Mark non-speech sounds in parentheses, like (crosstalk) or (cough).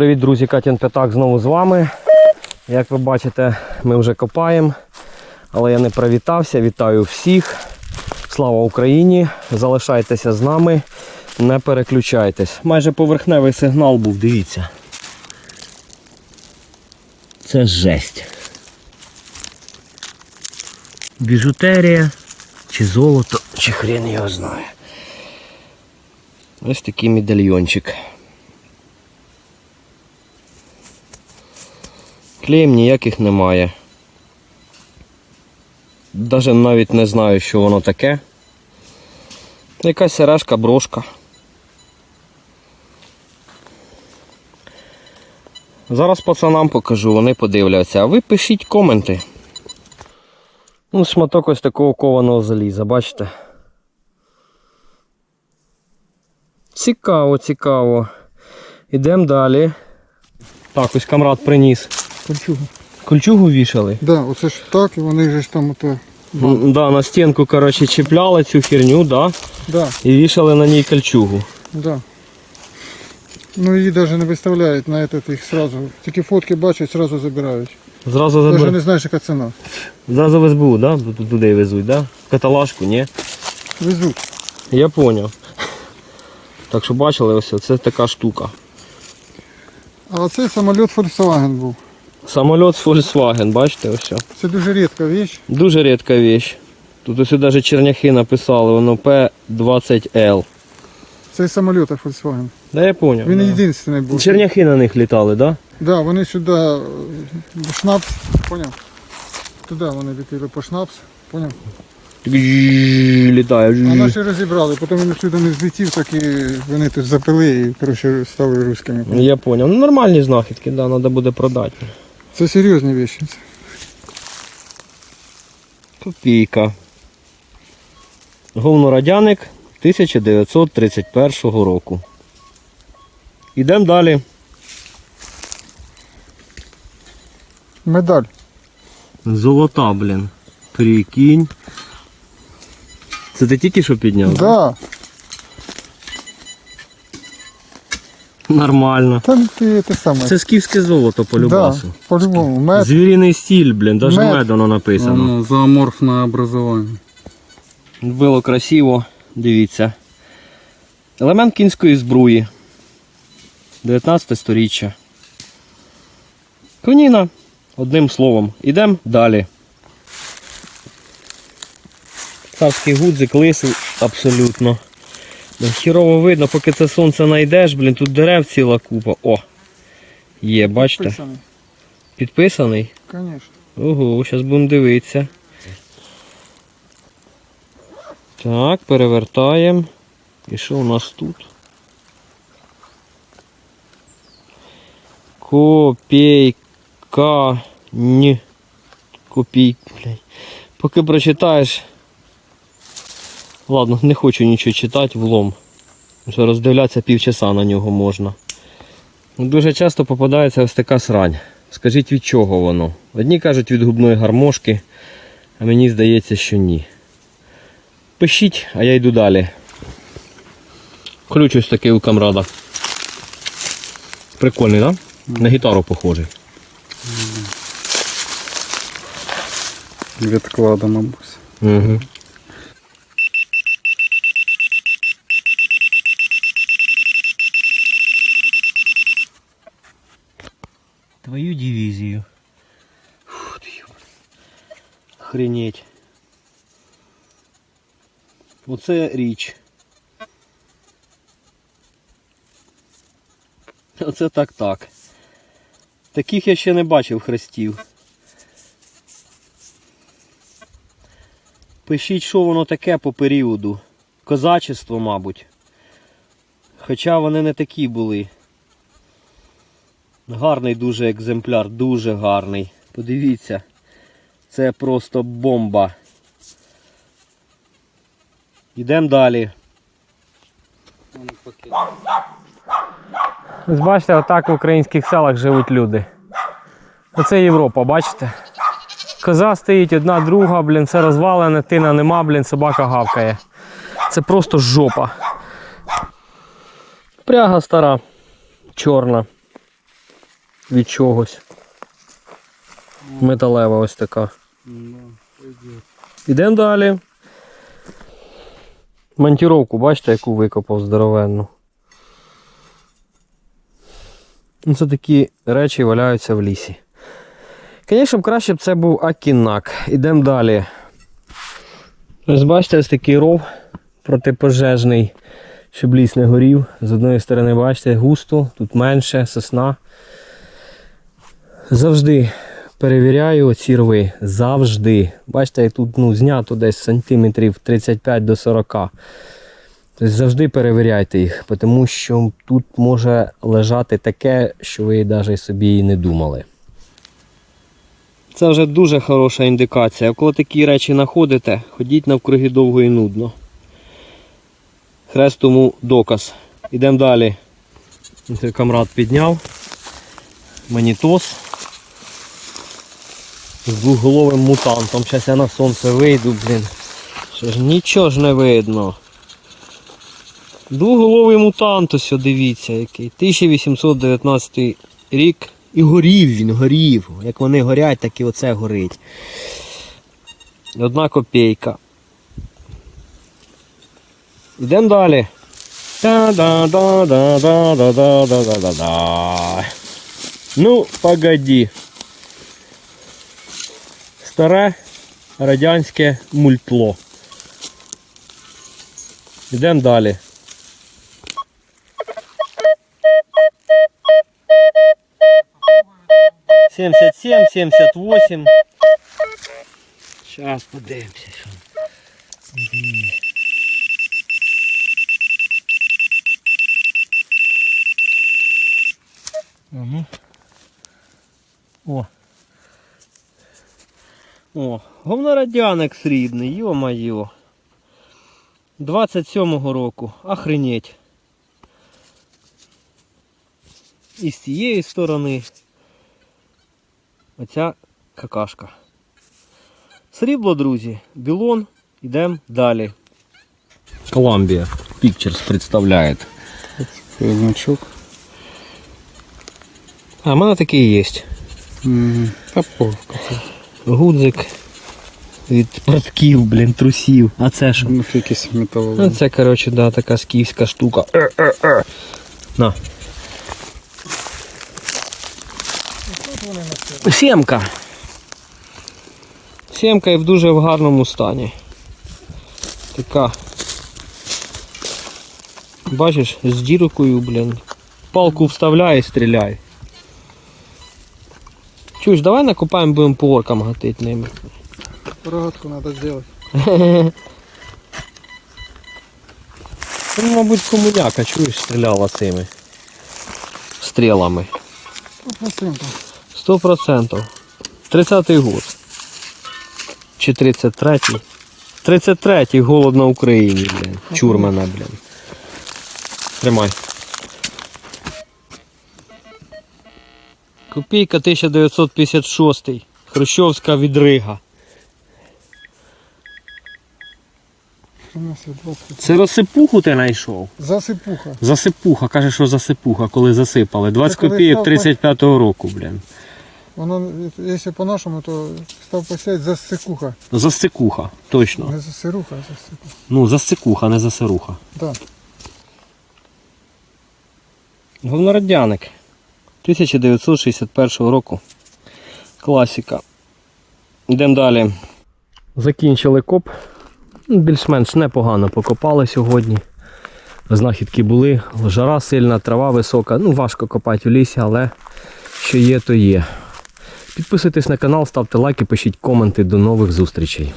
Привіт, друзі, Катін П'ятак знову з вами. Як ви бачите, ми вже копаємо, але я не привітався. Вітаю всіх. Слава Україні! Залишайтеся з нами, не переключайтесь. Майже поверхневий сигнал був, дивіться. Це жесть. Біжутерія, чи золото, чи хрен його знає. Ось такий медальйончик. Клеїм ніяких немає. Даже навіть не знаю, що воно таке. Якась сережка, брошка. Зараз пацанам покажу, вони подивляться. А ви пишіть коменти. Ну, шматок ось такого кованого заліза, бачите? Цікаво, цікаво. Ідемо далі. Так, ось камрад приніс. Кольчугу. Кольчугу вішали. Да, оце ж так, і вони же ж там ото. М, Да, на стінку, коротше, чіпляли цю херню, да, Да, і вішали на ній кольчугу. да. Ну її навіть не виставляють на этот їх сразу. Тільки фотки бачать, сразу забирають. Зразу Навіть забер... не знаєш, яка ціна. Зразу в СБУ, да? Ту- Туди везуть, да? В Каталажку, ні? Везуть. Я поняв. Так що бачили, ось це така штука. А оцей самоліт Volkswagen був. Самоліт Volkswagen, бачите, ось. Це дуже рідка віч. Дуже рідка віч. Тут ось навіть черняхи написали, воно P20L. Цей самоліт Volkswagen. Да я поняв. Він да. єдиний був. Черняхи на них літали, да? Да, вони сюди е, шнапс, поняв? Туди вони летіли по шнапс, поняв? Так Літає. А наші розібрали, потім він сюди не злетів, так і вони тут запили і коротше, стали руськими. Я поняв. Ну нормальні знахідки, да, треба буде продати. Це серйозні вещи. Копійка. Говнорадяник 1931 року. Ідемо далі. Медаль. Золота, блін. Прикинь. Це ти тільки що підняв? Да. Нормально. Та ти те саме. Це скіфське золото по да, по-любому. Мед. Звіріний стіль, блін, навіть Мед. мед воно написано. Оно зооморфное образование. Було красиво, дивіться. Елемент кінської збруї. 19 сторіччя. Коніна. Одним словом. Ідемо далі. Царський гудзик, лисий абсолютно. Хірово видно, поки це сонце знайдеш, блін, тут дерев ціла купа. О! Є, бачите? Підписаний. Підписаний. Конечно. Ого, зараз будемо дивитися. Так, перевертаємо. І що у нас тут? Копійка. Ні. Копій. Блядь. Поки прочитаєш. Ладно, не хочу нічого читати, влом. Вже роздивлятися півчаса на нього можна. Ну, Дуже часто попадається ось така срань. Скажіть від чого воно? Одні кажуть від губної гармошки, а мені здається, що ні. Пишіть, а я йду далі. Ключ ось такий у камрада. Прикольний, так? Да? На гітару похожий. Відклада, мабуть. Угу. Охренеть. Оце річ. Оце так так. Таких я ще не бачив хрестів. Пишіть, що воно таке по періоду. Козачество, мабуть. Хоча вони не такі були. Гарний дуже екземпляр, дуже гарний. Подивіться. Це просто бомба. Йдемо далі. Ось бачите, отак в українських селах живуть люди. Оце Європа, бачите? Коза стоїть одна друга, блін, все розвалене, тина нема, блін, собака гавкає. Це просто жопа. Пряга стара, чорна. від чогось. Металева ось така. Ідемо далі. Монтіровку, бачите, яку викопав здоровенну. Ну, Це такі речі валяються в лісі. Звісно, краще б це був акінак. Ідемо далі. Ось бачите, ось такий ров протипожежний, щоб ліс не горів. З одної сторони, бачите, густо, тут менше, сосна. Завжди перевіряю оці рви. Завжди. Бачите, як тут ну, знято десь сантиметрів 35 до 40. Тобто завжди перевіряйте їх, тому що тут може лежати таке, що ви навіть собі і не думали. Це вже дуже хороша індикація. Коли такі речі знаходите, ходіть навкруги довго і нудно. Хрест тому доказ. Ідемо далі. Камрад підняв. Манітос. З двохголовим мутантом. Зараз я на сонце вийду, блін. Що ж нічого ж не видно. Двуголовий мутант, ось дивіться який. 1819 рік. І горів він, горів. Як вони горять, так і оце горить. Одна копійка. Йдемо далі. Та-да-да-да-да-да-да-да-да. Ну, погоді старе радянське мультло. Йдемо далі. Сімдесят сім, сімдесят вісім. Зараз подивимося, що. Угу. О. О, говнорадяник срібний, йо-майо. 27-го року. Охренеть. І з цієї сторони. Оця какашка. Срібло, друзі, білон, йдемо далі. Columbia Pictures представляє. Це значок. А в мене такий є. Та повка. Гудзик від портків, блін, трусів. А це що? Ну, якийсь Ну, металолом. це, коротше, да, така скіфська штука. Е-е-е. На. Сімка. Сімка і в дуже в гарному стані. Така. Бачиш, з діркою, блін. Палку вставляй і стріляй. Чуєш, давай накопаємо, будемо по оркам гатити ними. Рогатку надо сделать. (laughs) Це, мабуть, комуняка, чуєш, стріляла цими стрілами. Процентов. Сто процентов. 30-й год. Чи 33-й? 33-й голод на Україні, блін. Чурмана, блін. Тримай. Копійка 1956. Хрущовська відрига. Це розсипуху ти знайшов? Засипуха. Засипуха, каже, що засипуха, коли засипали. 20 коли копійок став 35-го року, блін. Воно, якщо по-нашому, то став посять засикуха. Засикуха, точно. Не засируха, а засикуха. Ну, засикуха, не засируха. Да. Говнорадяник 1961 року. Класіка. Йдемо далі. Закінчили коп. Ну, Більш-менш непогано покопали сьогодні. Знахідки були, жара сильна, трава висока. Ну, важко копати в лісі, але що є, то є. Підписуйтесь на канал, ставте лайки, пишіть коменти. До нових зустрічей.